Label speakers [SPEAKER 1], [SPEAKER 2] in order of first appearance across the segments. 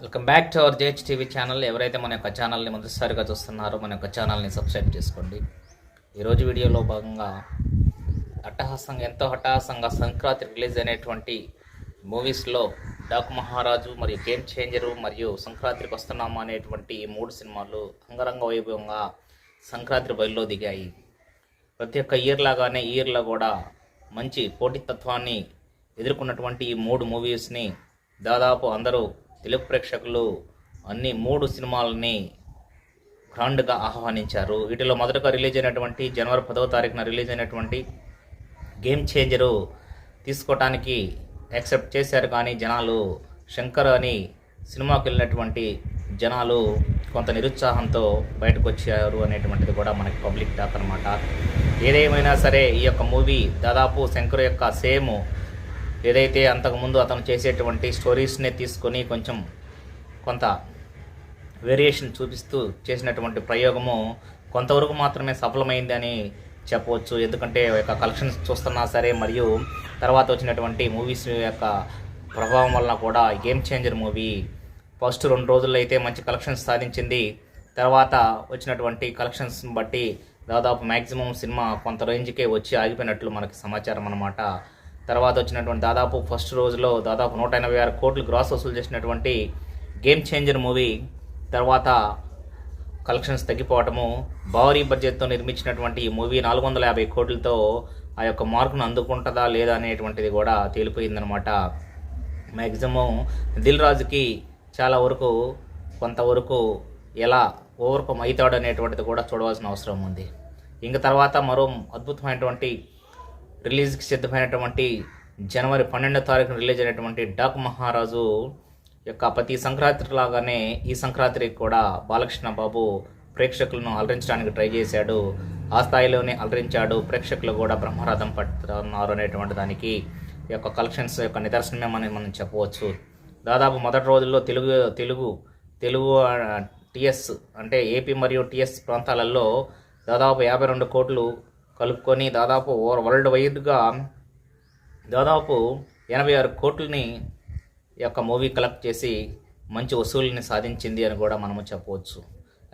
[SPEAKER 1] Welcome back to our JH TV channel ఎవరైతే మన యొక్క ఛానల్ని మొదటిసారిగా చూస్తున్నారో మన యొక్క ఛానల్ని సబ్స్క్రైబ్ చేసుకోండి. ఈరోజు వీడియోలో భాగంగా అట్టహాసంగా ఎంతో హట్టహాసంగా సంక్రాంతి రిలీజ్ అయినటువంటి మూవీస్లో డాక్ మహారాజు మరియు గేమ్ చేంజరు మరియు సంక్రాంతికి వస్తున్నామా అనేటువంటి ఈ మూడు సినిమాలు అంగరంగ వైభవంగా సంక్రాంతి బయలులో దిగాయి. ప్రతి ఒక్క ఇయర్ లాగానే ఇయర్లో కూడా మంచి పోటీతత్వాన్ని ఎదుర్కొన్నటువంటి ఈ మూడు మూవీస్ని దాదాపు అందరూ తెలుగు ప్రేక్షకులు అన్ని మూడు సినిమాలని గ్రాండ్గా ఆహ్వానించారు. వీటిలో మొదటగా రిలీజ్ అయినటువంటి జనవరి పదవ తారీఖున రిలీజ్ అయినటువంటి గేమ్ చేంజరు తీసుకోవటానికి యాక్సెప్ట్ చేశారు. కానీ జనాలు శంకర్ అని సినిమాకి వెళ్ళినటువంటి జనాలు కొంత నిరుత్సాహంతో బయటకు వచ్చారు అనేటువంటిది కూడా మనకి పబ్లిక్ టాక్ అనమాట ఏదేమైనా సరే ఈ యొక్క మూవీ దాదాపు శంకర్ యొక్క సేమ్ ఏదైతే అంతకుముందు అతను చేసేటువంటి స్టోరీస్నే తీసుకొని కొంచెం కొంత వేరియేషన్ చూపిస్తూ చేసినటువంటి ప్రయోగము కొంతవరకు మాత్రమే సఫలమైంది అని చెప్పవచ్చు. ఎందుకంటే యొక్క కలెక్షన్స్ చూస్తున్నా సరే మరియు తర్వాత వచ్చినటువంటి మూవీస్ యొక్క ప్రభావం వలన కూడా గేమ్ చేంజర్ మూవీ ఫస్ట్ రెండు రోజుల్లో అయితే మంచి కలెక్షన్స్ సాధించింది. తర్వాత వచ్చినటువంటి కలెక్షన్స్ బట్టి దాదాపు మ్యాక్సిమం సినిమా కొంత రేంజ్కే వచ్చి ఆగిపోయినట్లు మనకి సమాచారం అన్నమాట. తర్వాత వచ్చినటువంటి దాదాపు ఫస్ట్ రోజులో దాదాపు నూట ఎనభై ఆరు కోట్లు గ్రాస్ వసూలు చేసినటువంటి గేమ్ చేంజర్ మూవీ తర్వాత కలెక్షన్స్ తగ్గిపోవటము భారీ బడ్జెట్తో నిర్మించినటువంటి ఈ మూవీ నాలుగు వందల యాభై కోట్లతో ఆ యొక్క మార్కును అందుకుంటుందా లేదా అనేటువంటిది కూడా తేలిపోయిందనమాట మ్యాక్సిమం దిల్ రాజుకి చాలా వరకు కొంతవరకు ఎలా ఓవర్కమ్ అవుతాడు అనేటువంటిది కూడా చూడవలసిన అవసరం ఉంది. ఇంక తర్వాత మరో అద్భుతమైనటువంటి రిలీజ్కి సిద్ధమైనటువంటి జనవరి పన్నెండో తారీఖున రిలీజ్ అయినటువంటి డాక్ మహారాజు యొక్క ప్రతి సంక్రాంతి లాగానే ఈ సంక్రాంతికి కూడా బాలకృష్ణ బాబు ప్రేక్షకులను అలరించడానికి ట్రై చేశాడు. ఆ స్థాయిలోనే అలరించాడు. ప్రేక్షకులు కూడా బ్రహ్మరథం పడుతున్నారు అనేటువంటి దానికి ఈ యొక్క కలెక్షన్స్ యొక్క నిదర్శనమే మనం మనం చెప్పవచ్చు. దాదాపు మొదటి రోజుల్లో తెలుగు తెలుగు తెలుగు టిఎస్ అంటే ఏపీ మరియు టిఎస్ ప్రాంతాలలో దాదాపు యాభై రెండు కోట్లు కలుపుకొని దాదాపు ఓవర్ వరల్డ్ వైడ్గా దాదాపు ఎనభై ఆరు కోట్లని ఈ యొక్క మూవీ కలెక్ట్ చేసి మంచి వసూలుని సాధించింది అని కూడా మనము చెప్పవచ్చు.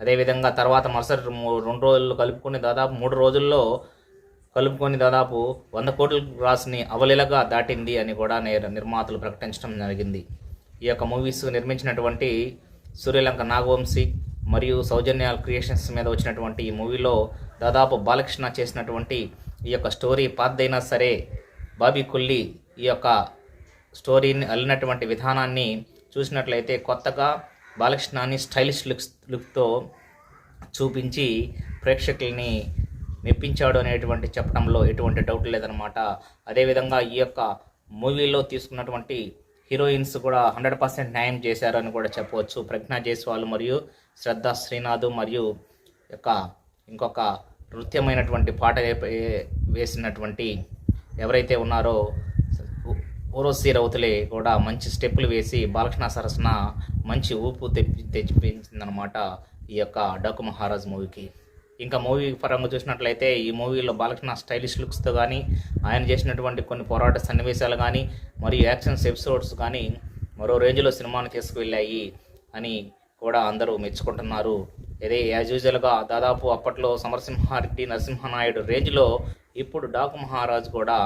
[SPEAKER 1] అదేవిధంగా తర్వాత మరుసటి మూ- రెండు రోజులు కలుపుకొని దాదాపు మూడు రోజుల్లో కలుపుకొని దాదాపు వంద కోట్ల రాసిని అవలీలగా దాటింది అని కూడా నే- నిర్మాతలు ప్రకటించడం జరిగింది. ఈ యొక్క మూవీస్ నిర్మించినటువంటి సూర్యలంక నాగవంశీ మరియు సౌజన్య క్రియేషన్స్ మీద వచ్చినటువంటి ఈ మూవీలో దాదాపు బాలకృష్ణ చేసినటువంటి ఈ యొక్క స్టోరీ పాద్దైనా సరే బాబీ కుల్లి ఈ యొక్క స్టోరీని అల్లినటువంటి విధానాన్ని చూసినట్లయితే కొత్తగా బాలకృష్ణాన్ని స్టైలిష్ లుక్స్ లుక్తో చూపించి ప్రేక్షకుల్ని మెప్పించాడు అనేటువంటి చెప్పడంలో ఎటువంటి డౌట్ లేదనమాట అదేవిధంగా ఈ యొక్క మూవీలో తీసుకున్నటువంటి హీరోయిన్స్ కూడా హండ్రెడ్ పర్సెంట్ న్యాయం చేశారని కూడా చెప్పవచ్చు. ప్రజ్ఞా జైస్వాల్ మరియు శ్రద్ధ శ్రీనాథ్ మరియు యొక్క ఇంకొక నృత్యమైనటువంటి పాట వేసినటువంటి ఎవరైతే ఉన్నారో ఊరోసి రౌతులే కూడా మంచి స్టెప్పులు వేసి బాలకృష్ణ సరసన మంచి ఊపు తెప్పి తెచ్చిపించిందనమాట ఈ యొక్క డకు మహారాజ్ మూవీకి. ఇంకా మూవీ పరంగా చూసినట్లయితే ఈ మూవీలో బాలకృష్ణ స్టైలిష్ లుక్స్తో కానీ ఆయన చేసినటువంటి కొన్ని పోరాట సన్నివేశాలు కానీ మరియు యాక్షన్స్ ఎపిసోడ్స్ కానీ మరో రేంజ్లో సినిమాను తీసుకువెళ్ళాయి అని కూడా అందరూ మెచ్చుకుంటున్నారు. ఇదే యాజ్ యూజువల్గా దాదాపు అప్పట్లో సమరసింహారెడ్డి నరసింహనాయుడు రేంజ్లో ఇప్పుడు డాకు మహారాజ్ కూడా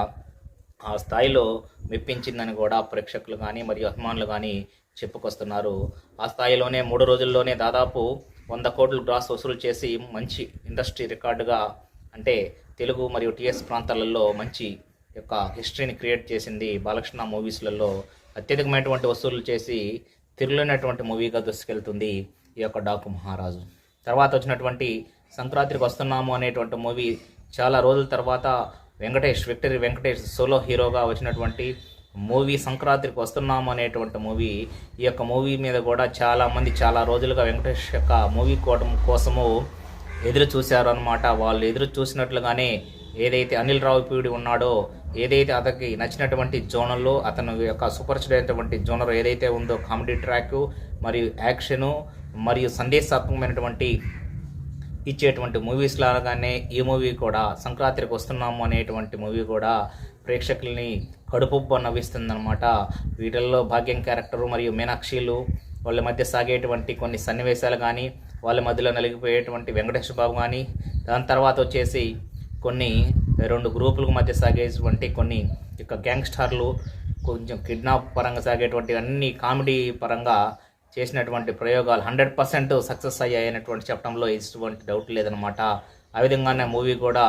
[SPEAKER 1] ఆ స్థాయిలో మెప్పించిందని కూడా ప్రేక్షకులు కానీ మరియు అభిమానులు కానీ చెప్పుకొస్తున్నారు. ఆ స్థాయిలోనే మూడు రోజుల్లోనే దాదాపు వంద కోట్లు గ్రాస్ వసూలు చేసి మంచి ఇండస్ట్రీ రికార్డుగా అంటే తెలుగు మరియు టీఎస్ ప్రాంతాలలో మంచి యొక్క హిస్టరీని క్రియేట్ చేసింది బాలకృష్ణ మూవీస్లలో. అత్యధికమైనటువంటి వసూలు చేసి తిరుగులేనటువంటి మూవీగా దూసుకెళ్తుంది ఈ యొక్క డాకు మహారాజు. తర్వాత వచ్చినటువంటి సంక్రాంతికి వస్తున్నాము అనేటువంటి మూవీ చాలా రోజుల తర్వాత వెంకటేష్ విక్టరీ వెంకటేష్ సోలో హీరోగా వచ్చినటువంటి మూవీ సంక్రాంతికి వస్తున్నాము అనేటువంటి మూవీ. ఈ యొక్క మూవీ మీద కూడా చాలామంది చాలా రోజులుగా వెంకటేష్ యొక్క మూవీ కోవడం కోసము ఎదురు చూశారు అనమాట వాళ్ళు ఎదురు చూసినట్లుగానే ఏదైతే అనిల్ రావుపీడి ఉన్నాడో ఏదైతే అతనికి నచ్చినటువంటి జోనర్లో అతను యొక్క సూపర్స్టర్ అయినటువంటి జోనర్ ఏదైతే ఉందో కామెడీ ట్రాక్ మరియు యాక్షను మరియు సందేశాత్మకమైనటువంటి ఇచ్చేటువంటి మూవీస్ లాగానే ఈ మూవీ కూడా సంక్రాంతికి వస్తున్నాము అనేటువంటి మూవీ కూడా ప్రేక్షకుల్ని కడుపుబ్బ నవ్విస్తుందనమాట వీటిల్లో భాగ్యం క్యారెక్టరు మరియు మీనాక్షిలు వాళ్ళ మధ్య సాగేటువంటి కొన్ని సన్నివేశాలు కానీ వాళ్ళ మధ్యలో నలిగిపోయేటువంటి వెంకటేశ్వర బాబు కానీ దాని తర్వాత వచ్చేసి కొన్ని రెండు గ్రూపులకు మధ్య సాగేటువంటి కొన్ని యొక్క గ్యాంగ్స్టర్లు కొంచెం కిడ్నాప్ పరంగా సాగేటువంటి అన్ని కామెడీ పరంగా చేసినటువంటి ప్రయోగాలు హండ్రెడ్ పర్సెంట్ సక్సెస్ అయ్యాయనేటువంటి చెప్పడంలో ఎటువంటి డౌట్ లేదనమాట ఆ విధంగానే మూవీ కూడా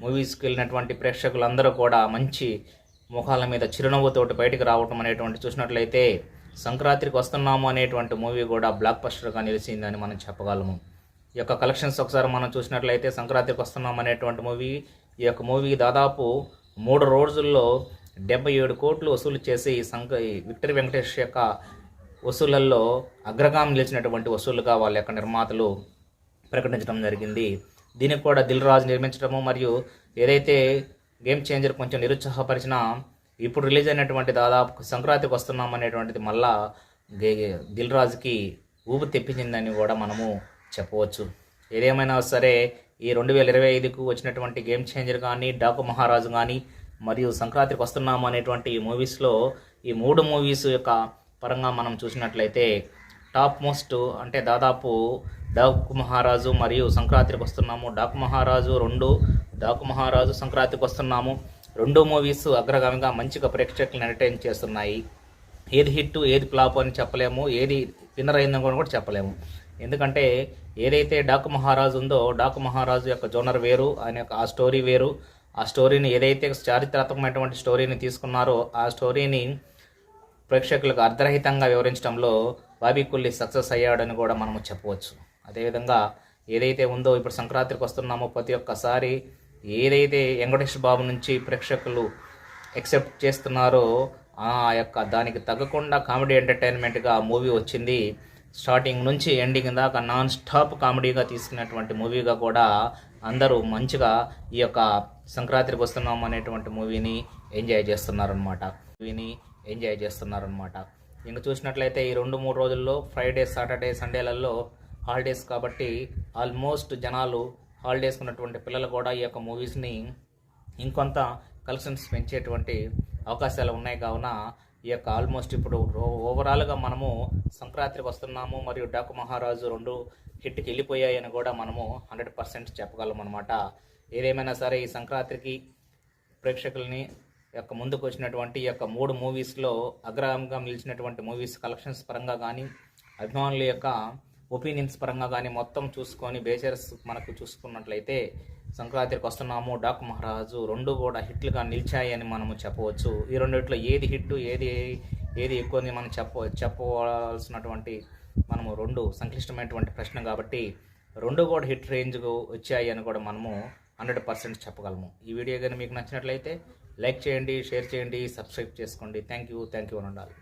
[SPEAKER 1] మూవీస్కి వెళ్ళినటువంటి ప్రేక్షకులందరూ కూడా మంచి ముఖాల మీద చిరునవ్వుతోటి బయటకు రావటం అనేటువంటి చూసినట్లయితే సంక్రాంతికి వస్తున్నాము అనేటువంటి మూవీ కూడా బ్లాక్ బస్టర్గా నిలిచిందని మనం చెప్పగలము. ఈ యొక్క కలెక్షన్స్ ఒకసారి మనం చూసినట్లయితే సంక్రాంతికి వస్తున్నాం అనేటువంటి మూవీ ఈ యొక్క మూవీ దాదాపు మూడు రోజుల్లో డెబ్బై ఏడు కోట్లు వసూలు చేసి సంక ఈ విక్టరీ వెంకటేష్ యొక్క వసూళ్ళలో అగ్రగామి నిలిచినటువంటి వసూలుగా వాళ్ళ యొక్క నిర్మాతలు ప్రకటించడం జరిగింది. దీనికి కూడా దిల్ రాజు నిర్మించడము మరియు ఏదైతే గేమ్ చేంజర్ కొంచెం నిరుత్సాహపరిచిన ఇప్పుడు రిలీజ్ అయినటువంటి దాదాపు సంక్రాంతికి వస్తున్నాం అనేటువంటిది మళ్ళా గే- దిల్ రాజుకి ఊపు తెప్పించిందని కూడా మనము చెప్పవచ్చు. ఏదేమైనా సరే ఈ రెండు వేల ఇరవై ఐదుకు వచ్చినటువంటి గేమ్ చేంజర్ కానీ డాకు మహారాజు కానీ మరియు సంక్రాంతికి వస్తున్నాము అనేటువంటి ఈ మూవీస్లో ఈ మూడు మూవీస్ యొక్క పరంగా మనం చూసినట్లయితే టాప్ మోస్ట్ అంటే దాదాపు డాకు మహారాజు మరియు సంక్రాంతికి వస్తున్నాము. డాకు మహారాజు రెండు డాకు మహారాజు సంక్రాంతికి వస్తున్నాము. రెండు మూవీస్ అగ్రగామిగా మంచిగా ప్రేక్షకులను ఎంటర్టైన్ చేస్తున్నాయి. ఏది హిట్ ఏది ఫ్లాప్ అని చెప్పలేము. ఏది విన్నర్ అయిందని కూడా చెప్పలేము. ఎందుకంటే ఏదైతే డాకు మహారాజు ఉందో డాకు మహారాజు యొక్క జోనర్ వేరు ఆయన యొక్క ఆ స్టోరీ వేరు. ఆ స్టోరీని ఏదైతే చారిత్రాత్మకమైనటువంటి స్టోరీని తీసుకున్నారో ఆ స్టోరీని ప్రేక్షకులకు అర్ధరహితంగా వివరించడంలో బాబీ కుల్లి సక్సెస్ అయ్యాడని కూడా మనము చెప్పవచ్చు. అదేవిధంగా ఏదైతే ఉందో ఇప్పుడు సంక్రాంతికి వస్తున్నామో ప్రతి ఒక్కసారి ఏదైతే వెంకటేష్ బాబు నుంచి ప్రేక్షకులు ఎక్సెప్ట్ చేస్తున్నారో ఆ యొక్క దానికి తగ్గకుండా కామెడీ ఎంటర్టైన్మెంట్గా మూవీ వచ్చింది. స్టార్టింగ్ నుంచి ఎండింగ్ దాకా నాన్ స్టాప్ కామెడీగా తీసుకున్నటువంటి మూవీగా కూడా అందరూ మంచిగా ఈ యొక్క సంక్రాంతికి వస్తున్నాం అనేటువంటి మూవీని ఎంజాయ్ చేస్తున్నారనమాట మూవీని ఎంజాయ్ చేస్తున్నారనమాట ఇంకా చూసినట్లయితే ఈ రెండు మూడు రోజుల్లో ఫ్రైడే సాటర్డే సండేలలో హాలిడేస్ కాబట్టి ఆల్మోస్ట్ జనాలు హాలిడేస్ ఉన్నటువంటి పిల్లలు కూడా ఈ యొక్క మూవీస్ని ఇంకొంత కలెక్షన్స్ పెంచేటువంటి అవకాశాలు ఉన్నాయి. కావున ఈ యొక్క ఆల్మోస్ట్ ఇప్పుడు ఓవరాల్గా మనము సంక్రాంతికి వస్తున్నాము మరియు డాకు మహారాజు రెండు హిట్కి వెళ్ళిపోయాయని కూడా మనము హండ్రెడ్ పర్సెంట్ చెప్పగలం అనమాట ఏదేమైనా సరే ఈ సంక్రాంతికి ప్రేక్షకుల్ని యొక్క ముందుకు వచ్చినటువంటి యొక్క మూడు మూవీస్లో అగ్రహంగా నిలిచినటువంటి మూవీస్ కలెక్షన్స్ పరంగా కానీ అభిమానుల యొక్క ఒపీనియన్స్ పరంగా కానీ మొత్తం చూసుకొని బేచర్స్ మనకు చూసుకున్నట్లయితే సంక్రాంతికి వస్తున్నాము డాక్ మహారాజు రెండు కూడా హిట్లుగా నిలిచాయి అని మనము చెప్పవచ్చు. ఈ రెండిట్లో ఏది హిట్ ఏది ఏది ఎక్కువ మనం చెప్ప చెప్పవలసినటువంటి మనము రెండు సంక్లిష్టమైనటువంటి ప్రశ్న కాబట్టి రెండు కూడా హిట్ రేంజ్కు వచ్చాయి అని కూడా మనము హండ్రెడ్ పర్సెంట్ చెప్పగలము. ఈ వీడియో కానీ మీకు నచ్చినట్లయితే లైక్ చేయండి షేర్ చేయండి సబ్స్క్రైబ్ చేసుకోండి. థ్యాంక్ యూ థ్యాంక్ యూ అని ఉండాలి